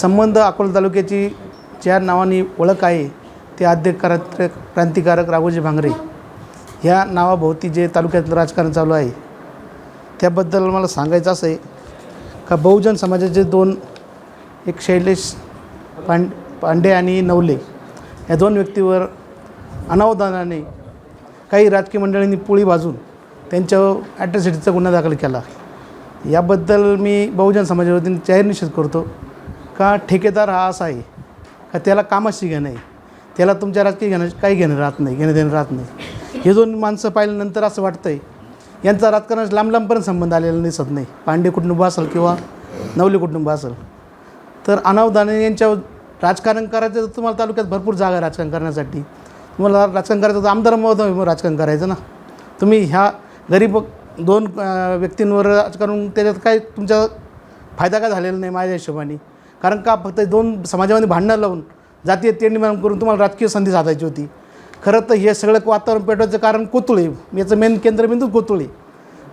संबंध अकोला तालुक्याची ज्या नावाने ओळख आहे. ते आद्य क्रांत क्रांतिकारक राघोजी भांगरे. ह्या नावाभोवती जे तालुक्यातलं राजकारण चालू आहे. त्याबद्दल मला सांगायचं असं आहे का बहुजन समाजाचे दोन एक शैलेश पांड पांडे आणि नवले या दोन व्यक्तीवर अनावधानाने काही राजकीय मंडळींनी पोळी भाजून त्यांच्यावर ॲट्रॉसिटीचा गुन्हा दाखल केला. याबद्दल मी बहुजन समाजावतीने जाहीर निषेध करतो. का ठेकेदार हा असा आहे? का त्याला कामाशी घेणं आहे? त्याला तुमच्या राजकीय घेणं काही घेणं राहत नाही घेणं देणं राहत नाही. हे दोन माणसं पाहिल्यानंतर असं वाटतं आहे यांचा राजकारणाशी लांब लांबपर्यंत संबंध आलेला दिसत नाही. पांडे कुटुंब असेल किंवा नवले कुटुंब असेल. तर अनावधाने यांच्या राजकारण करायचं तर तुम्हाला तालुक्यात भरपूर जागा आहे राजकारण करण्यासाठी. तुम्हाला राजकारण करायचं तर आमदार महोदय राजकारण करायचं ना. तुम्ही ह्या गरीब दोन व्यक्तींवर राजकारण त्याच्यात काय तुमचा फायदा काय झालेला नाही माझ्या हिशोबाने? कारण का फक्त दोन समाजामध्ये भांडणं लावून जातीय निर्माण करून तुम्हाला राजकीय संधी साधायची होती. खरं तर हे सगळं वातावरण पेटवायचं कारण कोतुळे याचं मेन केंद्रबिंदू कोतुळे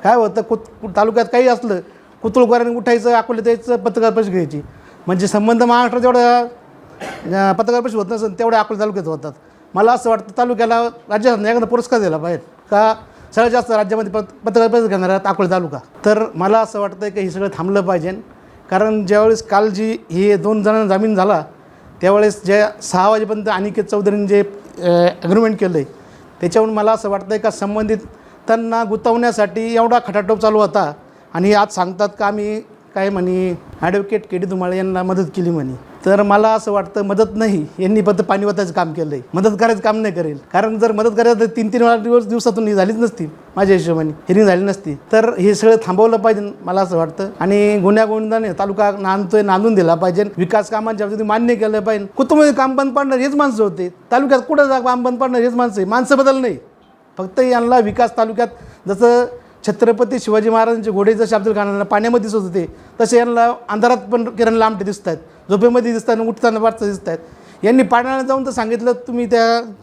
काय होतं कुत तालुक्यात काही असलं कुतुळकरांनी उठायचं अकोले द्यायचं पत्रकार परिषद घ्यायची. म्हणजे संबंध महाराष्ट्रात जेवढा पत्रकार परिषद होत नसेल तेवढ्या अकोले तालुक्यात होतात. मला असं वाटतं तालुक्याला राज्यात एखादा पुरस्कार दिला पाहिजे. का सगळ्यात जास्त राज्यामध्ये पत्रकार परिषद घेणार आहेत अकोले तालुका. तर मला असं वाटतं की हे सगळं थांबलं पाहिजे. कारण ज्यावेळेस काल जी हे दोन जणांना जामीन झाला त्यावेळेस ज्या सहा वाजेपर्यंत अनिकेत चौधरीने जे ॲग्रीमेंट केलं आहे त्याच्यावरून मला असं वाटतं आहे का संबंधित त्यांना गुंतवण्यासाठी एवढा खटाटोप चालू होता. आणि आज सांगतात का आम्ही काय म्हणे ॲडव्होकेट के डी धुमाळे यांना मदत केली म्हणे. तर मला असं वाटतं मदत नाही. यांनी फक्त पाणी काम केलं आहे मदत करायचं काम नाही करेल. कारण जर मदत करायचं तर तीन तीन वेळा दिवस दिवसातून ही झालीच नसती माझ्या हिशोबाने हिरिंग झाली नसती. तर हे सगळं थांबवलं पाहिजे मला असं वाटतं. आणि गुन्ह्यागुंडाने तालुका नांदतोय नांदून दिला पाहिजे. विकास कामांच्या बाबतीत मान्य केलं पाहिजे. कुटुंब काम बंद पडणार हेच माणसं होते. तालुक्यात कुठं जा काम बंद पडणार हेच माणसं आहे. माणसं बदल नाही. फक्त यांना विकास तालुक्यात जसं छत्रपती शिवाजी महाराजांचे घोडे जसे अब्दुल खानांना पाण्यामध्ये दिसत होते तसे यांना अंधारात पण किरण लांबटे दिसत आहेत झोपेमध्ये दिसत आहेत उठताना वाटतं दिसत आहेत यांनी पाण्याला जाऊन तर सांगितलं तुम्ही त्या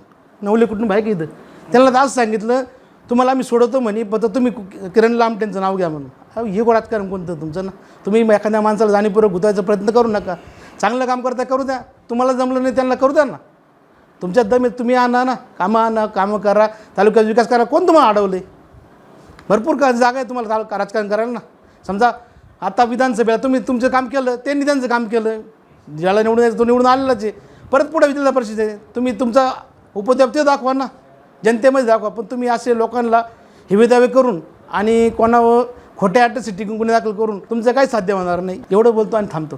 नवले कुठून बाहेर की इथं त्यांना तर सांगितलं तुम्हाला आम्ही सोडवतो म्हणे फक्त तुम्ही कु- किरण लांबटेंचं नाव घ्या म्हणून. अहो हे गोळात राजकारण कोणतं तुमचं ना? तुम्ही एखाद्या माणसाला जाणीवपूर्वक गुंतवायचा प्रयत्न करू नका. चांगलं काम करता करू द्या. तुम्हाला जमलं नाही त्यांना करू द्या ना. तुमच्या दमेत तुम्ही आणा ना. कामं आणा कामं करा. तालुक्यात विकास करा. कोण तुम्हाला अडवले भरपूर का जागा आहे तुम्हाला तालुका राजकारण करायला ना? समजा आता विधानसभेला तुम्ही तुमचं काम केलं त्यांनी त्यांचं काम केलं. ज्याला निवडून यायचं तो निवडून आलेलाच आहे. परत पुढे विधान परिषद आहे. तुम्ही तुमचा उपद्रव ते दाखवा ना. जनतेमध्ये दाखवा. पण तुम्ही असे लोकांना हिवेदावे करून आणि कोणावर खोट्या अॅट्रॉसिटी गुन्हे दाखल करून तुमचं काही साध्य होणार नाही. एवढं बोलतो आणि थांबतो.